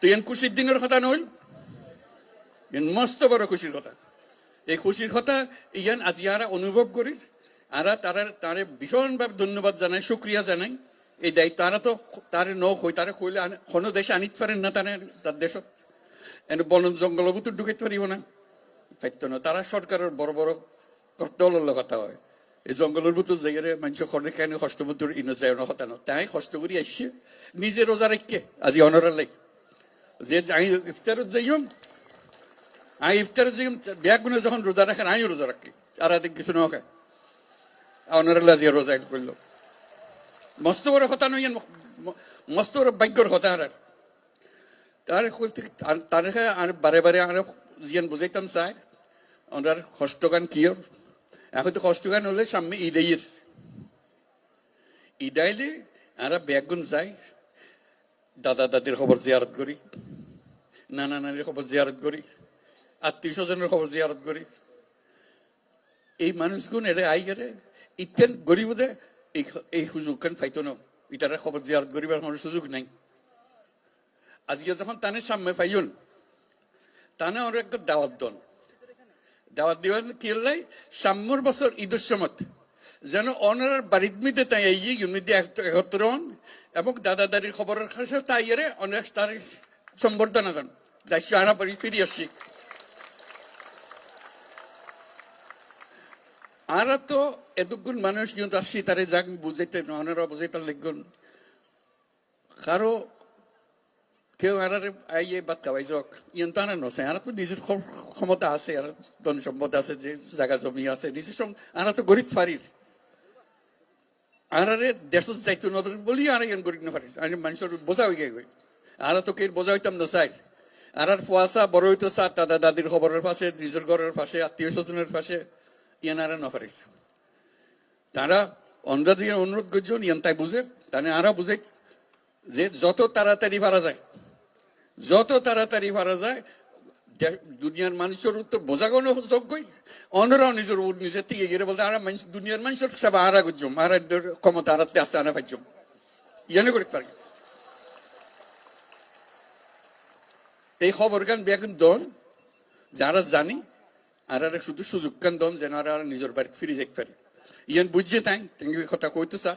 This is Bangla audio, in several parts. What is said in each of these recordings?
তো ইয়ান খুশির দিনের কথা নইল এন মস্ত বড় খুশির কথা। এই খুশির কথা ইয়ান আজি আরা অনুভব করি, আরা তারা তারে ভীষণভাবে ধন্যবাদ জানাই, শুক্রিয়া জানাই। এই দায়িত্ব তারা তো তারে ন হই তারে কইলে কোনো দেশে আনিতে পারেন না তারা, তার দেশত। এনে বন জঙ্গল ভিতর ঢুকাইতে পারিব না। পাইতো না, তারা সরকারের বড় বড় দলের কথা হয়। এই জঙ্গলের ভিতর জায়গায় মানুষ খড়ে কেন কষ্ট ইনো যায় না কথা না। তাই কষ্ট করি আসছে নিজে রোজা রেখে আজি অনরার লাই যে আমি ইফতারত যাইম আমি ইফতারত যাইম ব্যাগুনে যখন রোজা রাখেন আমিও রোজা রাখি। আর আদিক কিছু না খায়। আজি রোজা করল। মস্ত বড় কথা ম- মস্ত বড় ভাগ্যর কথা আর। তার তার আর বারে বারে আর জিয়ান বুঝাইতাম চাই ওনার কষ্টগান কি? এখন তো কষ্টগান হলে সামনে ঈদের ঈদ আইলে আর ব্যাগুন যাই, দাদা দাদির খবর জিয়ারত করি। নানা নানির খবর জিয়ারত করি। আত্মীয় স্বজনের খবর জিয়ারত করি। এই মানুষগুন এরে আই গেলে ইতেন গরিব দে এই এই সুযোগ খান ফাইতো না। ইতারা খবর জিয়ারত করিবার কোনো সুযোগ নাই। আজকে যখন তানে সামনে পাইন তানে ওর একটা দাওয়াত দন। দাওয়াত দিবেন কি লাই? সাম্যর বছর ঈদের সময় যেন অনার বাড়ির মিতে তাই এই ইউনিটি একত্র হন এবং দাদা দাদির খবরের কাছে তাই এরে অনেক তার সম্বর্ধনা দেন। আনা বাড়ি ফিরে আসছি আর তো এতক্ষণ মানুষ কিন্তু আসছি তারে যাক বুঝাইতে অনেরা বুঝাইতে লিখুন কারও কেউ আর আইয়ে বাদ খাওয়াই যাক, ইয়ন তো আর নছে আর তো নিজের ক্ষম- ক্ষমতা আছে আর ধন সম্পদ আছে, যে জায়গা জমি আছে, নিজের সঙ্গে আর তো গরিব ফারির আর আরে দেশত যাইতো নদর বলি আর ইয়ান গরিব না ফারির মানুষের বোঝা হয়ে গেছে। আর তো কে বোঝা হইতাম আর আর ফুয়াশা বড় হইতো চা দাদা, দাদির খবরের পাশে, নিজের ঘরের পাশে, আত্মীয় স্বজনের পাশে, ইয়ান আর না তারা অন্ধ্রা অনুরোধ করছেন ইয়ান তাই বুঝে, তাহলে আরা বুঝে যে যত তাড়াতাড়ি পারা যায়, যত তাড়াতাড়ি পারা যায় দুনিয়ার মানুষের উত্তর বোঝাগোনো যোগ্যই অন্যরাও নিজের নিজের থেকে গিয়ে বলতে আর মানুষ, দুনিয়ার মানুষের সব আরা গুজম আর ক্ষমতা আরাতে আছে আনা পাইজম ইয়ানে করে পারি। এই খবর গান বেগুন দন যারা জানি, আর আর শুধু সুযোগ কান দন যেন আর আর নিজের বাড়িতে ফিরে যেতে পারি। ইয়ান বুঝছে তাই তুমি কথা কইতো স্যার।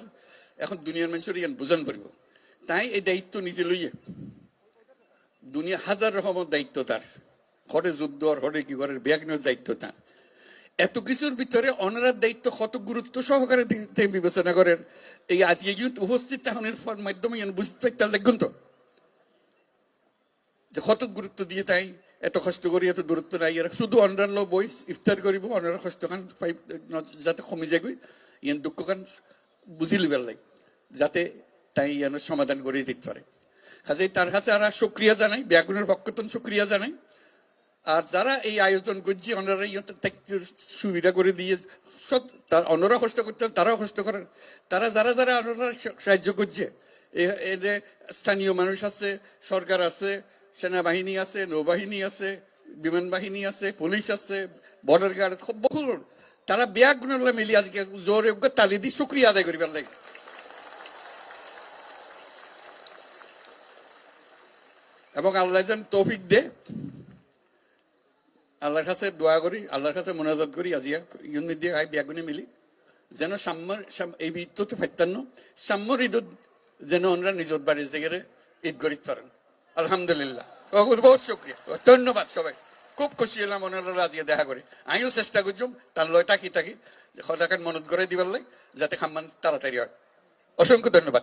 এখন দুনিয়ার মানুষের ইয়ান বুঝান পারিব তাই এই দায়িত্ব নিজে লইয়ে। দুনিয়া হাজার রকমের দায়িত্ব তার। হরে যুদ্ধ, আর হরে কি করে ব্যাগনের দায়িত্ব তার। এত কিছুর ভিতরে অনারার দায়িত্ব কত গুরুত্ব সহকারে তিনি- তিনি বিবেচনা করেন। এই আজকে কিন্তু উপস্থিত তাহনের মাধ্যমে বুঝতে পারতে দেখুন তো। যে কত গুরুত্ব দিয়ে তাই এত কষ্ট করি এত দূরত্ব নাই। এরা শুধু অনার লো বইস ইফতার করিব অনার কষ্ট খান যাতে কমে যায়গৈ। ইয়ান দুঃখ খান বুঝি লিবার লাই যাতে তাই ইয়ানোর সমাধান করে দিতে পারে কাজে তার কাছে আর সুক্রিয়া জানাই ব্যাগুনের পক্ষতন সুক্রিয়া জানাই। আর যারা এই আয়োজন করছে ইয়তে থাকতে সুবিধা করে দিয়ে তার অন্যরা কষ্ট করতে তারাও কষ্ট করেন তারা যারা যারা ওনারা সাহায্য করছে স্থানীয় মানুষ আছে সরকার আছে সেনাবাহিনী আছে, নৌবাহিনী আছে বিমান বাহিনী আছে, পুলিশ আছে বর্ডার গার্ড বহু তারা ব্যাগ গুণলে মিলি আজকে জোরে তালি দি শুক্রিয়া আদায় করিবার লাগে। এবং আল্লাহ যেন তৌফিক দে। আল্লাহর কাছে দোয়া করি, আল্লাহর কাছে মোনাজাত করি, আজিয়া ইউনি দিয়ে আই বিয়াগুনে মিলি। যেন সাম্যর এই ঈদ তো ফাইতান্ন সাম্যর ঈদ যেন ওনারা নিজের বাড়ির জায়গায় ঈদ করিতে পারেন আলহামদুলিল্লাহ। বহুত শুক্রিয়া। ধন্যবাদ সবাই। খুব খুশি হলাম ওনারা আজকে দেখা করি। আমিও চেষ্টা করছুম তার লয় তাকি তাকি সদাকান মনত করে দিবার লাগে যাতে খাম্মান তাড়াতাড়ি হয়। অসংখ্য ধন্যবাদ।